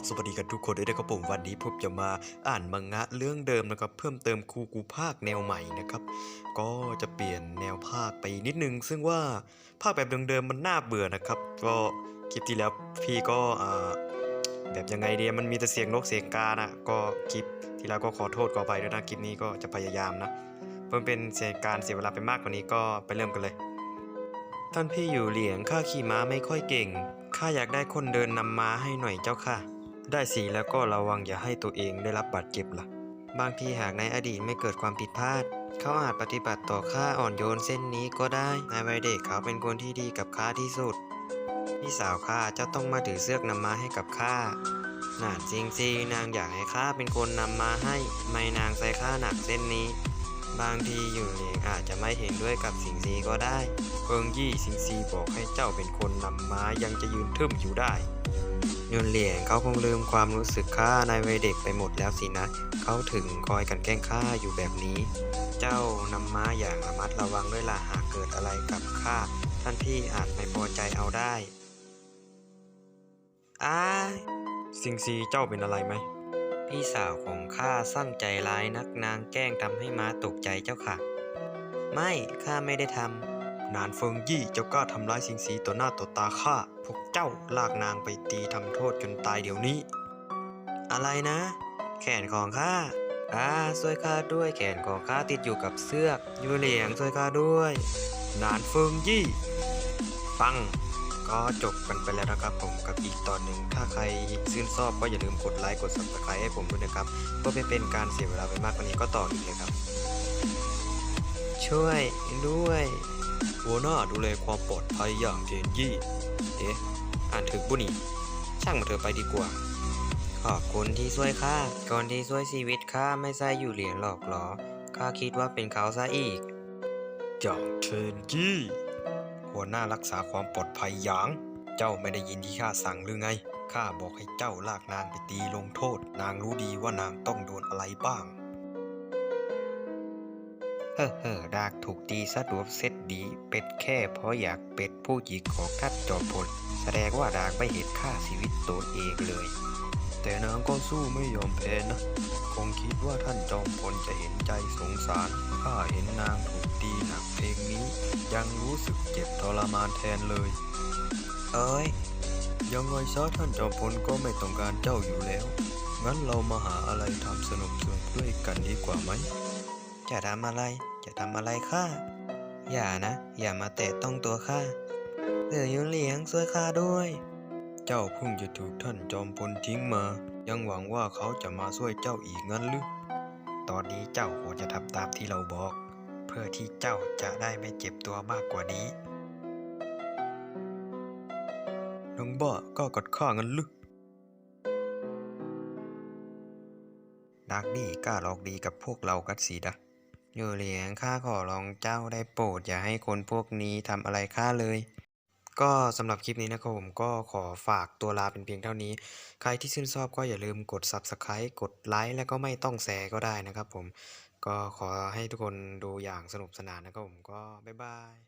บสวัสดีกันทุกคนด้วยนะครับผมวันนี้ผมจะมาอ่านมังงะเรื่องเดิมนะครับ เพิ่มเติมคูกูภาคแนวใหม่นะครับ ก็จะเปลี่ยนแนวภาคไปนิดนึง ซึ่งว่าภาคแบบเดิมๆมันน่าเบื่อนะครับ ก็คลิปที่แล้วพี่ก็แบบยังไงเดียมันมีแต่เสียงนกเสียงกานะก็คลิปที่แล้วก็ขอโทษขอไปด้วยนะคลิปนี้ก็จะพยายามนะเพิ่มเป็นเสียการเสียเวลาไปมากกว่านี้ก็ไปเริ่มกันเลย ท่านพี่อยู่เหลียงข้าขี่ม้าไม่ค่อยเก่งข้าอยากได้คนเดินนำม้าให้หน่อยเจ้าค่ะ ได้สิแล้วก็ระวังอย่าให้ตัวเองได้รับบาดเจ็บล่ะ บางทีหากในอดีตไม่เกิดความผิดพลาด เขาอาจปฏิบัติต่อข้าอ่อนโยนเส้นนี้ก็ได้ ในวัยเด็กเขาเป็นคนที่ดีกับข้าที่สุด พี่สาวข้าเจ้าต้องมาถือเสื้อกนำมาให้กับข้าหนานจริงสินางอยากให้ข้าเป็นคนนำมาให้ ไม่นางใส่ข้าหนักเส้นนี้ บางทีอยู่เหลียงอาจจะไม่เห็นด้วยกับสิงซีก็ได้เพิงยี่สิงซีบอกให้เจ้าเป็นคนนำมายังจะยืนทึ่มอยู่ได้ ยุนเหลียงเขาคงลืมความรู้สึกข้าในวัยเด็กไปหมดแล้วสินะ เขาถึงคอยกันแกล้งข้าอยู่แบบนี้ เจ้านำม้าอย่างระมัดระวังด้วยล่ะหากเกิดอะไรกับข้าท่านพี่อาจไม่พอใจเอาได้อ้ายสิงซีเจ้าเป็นอะไรไหม พี่สาวของข้าสั่งใจร้ายนักนางแกล้งทำให้ม้าตกใจเจ้าค่ะ ไม่ข้าไม่ได้ทำ นานเฟิงยี่เจ้ากล้าทำร้ายสิงสีต่อหน้าต่อตาข้าพวกเจ้าลากนางไปตีทำโทษจนตายเดี๋ยวนี้ อะไรนะ แขนของข้าอ่าช่วยข้าด้วยแขนของข้าติดอยู่กับเสื้อกยูเหลียงช่วยข้าด้วย นานเฟิงยี่ปังก็จบกันไปแล้วนะครับผมกับอีกตอนหนึ่ง ถ้าใครชื่นชอบก็อย่าลืมกดไลค์กด subscribe ให้ผมด้วยนะครับเพื่อไม่เป็นการเสียเวลาไปมากกว่านี้ก็ต่ออีกเลยครับ ช่วยด้วย หัวหน้าดูแลความปลอดภัยอย่างเทนยี่ เอ๊ะ อ่านถึงบุนี่ ช่างมาเธอไปดีกว่า ขอบคุณที่ช่วยข้าก่อนที่ช่วยชีวิตข้าไม่ใช่อยู่เหรียญหลอกหรอ ข้าคิดว่าเป็นเขาซะอีกจากเทนยี่ หัวหน้ารักษาความปลอดภัยหยาง เจ้าไม่ได้ยินที่ข้าสั่งหรือไง ข้าบอกให้เจ้าลากนางไปตีลงโทษ นางรู้ดีว่านางต้องโดนอะไรบ้าง เฮ้อเฮ้อดากถูกตีสะดวกเสร็จดี เป็ดแค่เพราะอยากเป็ดผู้หญิงของทัดจอมพลแสดงว่าดากไม่เห็นค่าชีวิตตัวเองเลย แต่นางก็สู้ไม่ยอมแพ้นะ คงคิดว่าท่านจอมพลจะเห็นใจสงสารข้าเห็นนางถูกตีหนักเพลงนี้ ยังรู้สึกเจ็บทรมานแทนเลย เอ้ยยังไงซะท่านจอมพลก็ไม่ต้องการเจ้าอยู่แล้ว งั้นเรามาหาอะไรทำสนุกสนุกด้วยกันดีกว่าไหม จะทำอะไร จะทำอะไรข้า อย่านะ อย่ามาแตะต้องตัวข้าเหลืออยู่เหลียงช่วยข้าด้วย เจ้าเพิ่งจะถูกท่านจอมพลทิ้งมา ยังหวังว่าเขาจะมาช่วยเจ้าอีกงั้นหรือ ตอนนี้เจ้าควรจะทำตามที่เราบอก เพื่อที่เจ้าจะได้ไม่เจ็บตัวมากกว่านี้น้องบ้าก็กดข้างั้นหรือดักดีกล้าหลอกดีกับพวกเรากัดสีดะ อยู่เหลียงข้าขอร้องเจ้าได้โปรดอย่าให้คนพวกนี้ทำอะไรข้าเลย ก็สำหรับคลิปนี้นะครับผมก็ขอฝากตัวลาเป็นเพียงเท่านี้ ใครที่ชื่นชอบก็อย่าลืมกด Subscribe กดไลค์แล้วก็ไม่ต้องแชร์ก็ได้นะครับผม ก็ขอให้ทุกคนดูอย่างสนุกสนานนะครับผมก็บ๊ายบาย